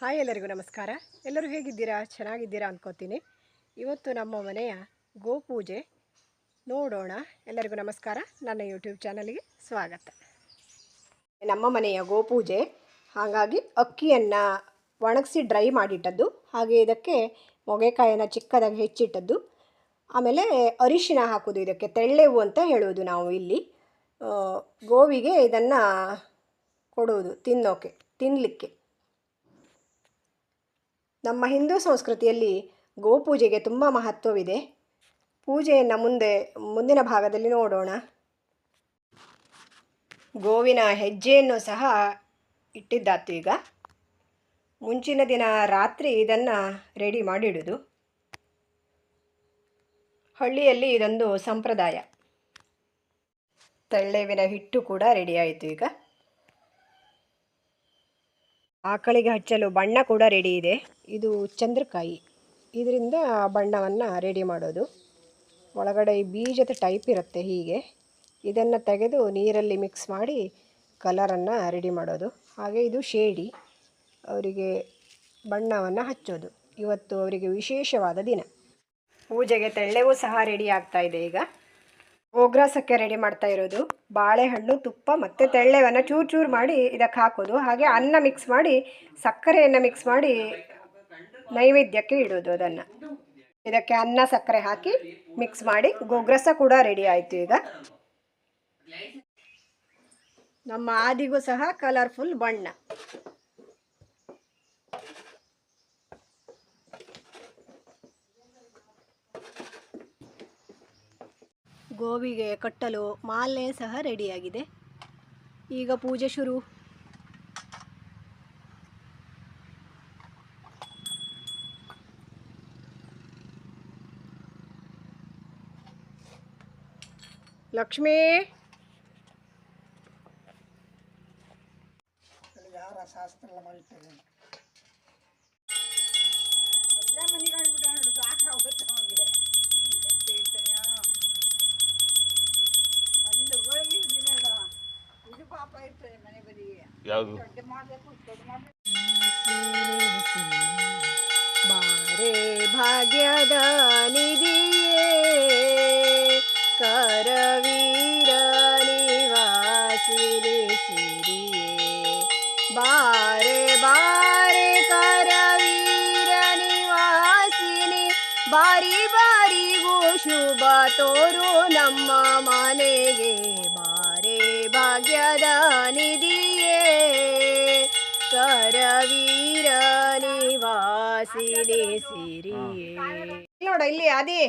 Hi ಎಲ್ಲರಿಗೂ ನಮಸ್ಕಾರ. ಎಲ್ಲರೂ ಹೇಗಿದ್ದೀರಾ? ಚೆನ್ನಾಗಿದ್ದೀರಾ ಅಂದ್ಕೋತೀನಿ ಇವತ್ತು ನಮ್ಮ ಮನೆಯ ಗೋಪೂಜೆ ನೋಡೋಣ. ಎಲ್ಲರಿಗೂ ನಮಸ್ಕಾರ. ನನ್ನ ಯೂಟ್ಯೂಬ್ ಚಾನಲ್ಗೆ ಸ್ವಾಗತ. ನಮ್ಮ ಮನೆಯ ಗೋಪೂಜೆ ಹಾಗಾಗಿ ಅಕ್ಕಿಯನ್ನು ಒಣಗಿಸಿ ಡ್ರೈ ಮಾಡಿಟ್ಟದ್ದು, ಹಾಗೆ ಇದಕ್ಕೆ ಮೊಗೆಕಾಯನ್ನು ಚಿಕ್ಕದಾಗಿ ಹೆಚ್ಚಿಟ್ಟದ್ದು, ಆಮೇಲೆ ಅರಿಶಿನ ಹಾಕೋದು, ಇದಕ್ಕೆ ತೆಳ್ಳೆವು ಅಂತ ಹೇಳುವುದು ನಾವು ಇಲ್ಲಿ. ಗೋವಿಗೆ ಇದನ್ನು ಕೊಡುವುದು ತಿನ್ನೋಕೆ ತಿನ್ನಲಿಕ್ಕೆ ನಮ್ಮ ಹಿಂದೂ ಸಂಸ್ಕೃತಿಯಲ್ಲಿ ಗೋಪೂಜೆಗೆ ತುಂಬ ಮಹತ್ವವಿದೆ. ಪೂಜೆಯನ್ನು ಮುಂದೆ, ಮುಂದಿನ ಭಾಗದಲ್ಲಿ ನೋಡೋಣ. ಗೋವಿನ ಹೆಜ್ಜೆಯನ್ನು ಸಹ ಇಟ್ಟಿದ್ದಾತು ಈಗ ಮುಂಚಿನ ದಿನ ರಾತ್ರಿ ಇದನ್ನು ರೆಡಿ ಮಾಡಿಡುವುದು ಹಳ್ಳಿಯಲ್ಲಿ ಇದೊಂದು ಸಂಪ್ರದಾಯ. ತಳ್ಳೇವಿನ ಹಿಟ್ಟು ಕೂಡ ರೆಡಿಯಾಯಿತು ಈಗ. ಆಕಳಿಗೆ ಹಚ್ಚಲು ಬಣ್ಣ ಕೂಡ ರೆಡಿ ಇದೆ. ಇದು ಚಂದ್ರಕಾಯಿ. ಇದರಿಂದ ಬಣ್ಣವನ್ನು ರೆಡಿ ಮಾಡೋದು. ಒಳಗಡೆ ಈ ಬೀಜದ ಟೈಪ್ ಇರುತ್ತೆ ಹೀಗೆ. ಇದನ್ನು ತೆಗೆದು ನೀರಲ್ಲಿ ಮಿಕ್ಸ್ ಮಾಡಿ ಕಲರನ್ನು ರೆಡಿ ಮಾಡೋದು. ಹಾಗೆ ಇದು ಶೇಡಿ. ಅವರಿಗೆ ಬಣ್ಣವನ್ನು ಹಚ್ಚೋದು. ಇವತ್ತು ಅವರಿಗೆ ವಿಶೇಷವಾದ ದಿನ. ಪೂಜೆಗೆ ತೆಳ್ಳೆವೂ ಸಹ ರೆಡಿ ಆಗ್ತಾ ಇದೆ ಈಗ. ಓಗ್ರಾಸಕ್ಕೆ ರೆಡಿ ಮಾಡ್ತಾ ಇರೋದು. ಬಾಳೆಹಣ್ಣು, ತುಪ್ಪ ಮತ್ತು ತೆಳ್ಳೆವನ್ನು ಚೂರು ಚೂರು ಮಾಡಿ ಇದಕ್ಕೆ ಹಾಕೋದು. ಹಾಗೆ ಅನ್ನ ಮಿಕ್ಸ್ ಮಾಡಿ, ಸಕ್ಕರೆಯನ್ನು ಮಿಕ್ಸ್ ಮಾಡಿ ನೈವೇದ್ಯಕ್ಕೆ ಇಡೋದು ಅದನ್ನು. ಇದಕ್ಕೆ ಅನ್ನ, ಸಕ್ಕರೆ ಹಾಕಿ ಮಿಕ್ಸ್ ಮಾಡಿ ಗೊಗ್ರಸ ಕೂಡ ರೆಡಿ ಆಯಿತು ಈಗ. ನಮ್ಮ ಆದಿಗೂ ಸಹ ಕಲರ್ಫುಲ್ ಬಣ್ಣ. ಗೋವಿಗೆ ಕಟ್ಟಲು ಮಾಲೆ ಸಹ ರೆಡಿಯಾಗಿದೆ. ಈಗ ಪೂಜೆ ಶುರು. ಲಕ್ಷ್ಮೀ! ಶಾಸ್ತ್ರ ಯಾವುದು ದೊಡ್ಡ ಮಾಡಬೇಕು ದೊಡ್ಡ ಮಾಡಬೇಕು ಬಾರೆ ಭಾಗ್ಯದ ನಿಧಿಯೇ ಕರವೀರ ನಿವಾಸಿನಿ ಸಿರಿಯೇ ಬಾರೆ ಬಾರೆ ಕರವೀರ ನಿವಾಸಿನಿ ಬಾರಿ ಬಾರಿಗೂ ಶುಭ ತೋರು ನಮ್ಮ ಮನೆಗೆ ಬಾರೆ ಭಾಗ್ಯದ ನಿಧಿಯೇ ನಿವಾಸಿನಿ ಸಿರಿಯೇ ನೋಡ ಇಲ್ಲಿ ಆದಿ.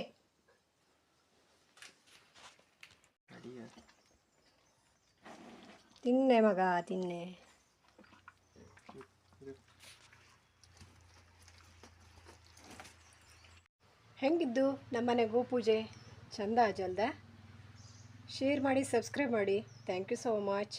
ತಿನ್ನೆ ಮಗ ತಿನ್ನೆ. ಹೆಂಗಿದ್ದು ನಮ್ಮನೆ ಗೋಪೂಜೆ ಚಂದ ಜಲ್ದ? ಶೇರ್ ಮಾಡಿ ಸಬ್ಸ್ಕ್ರೈಬ್ ಮಾಡಿ. Thank you so much.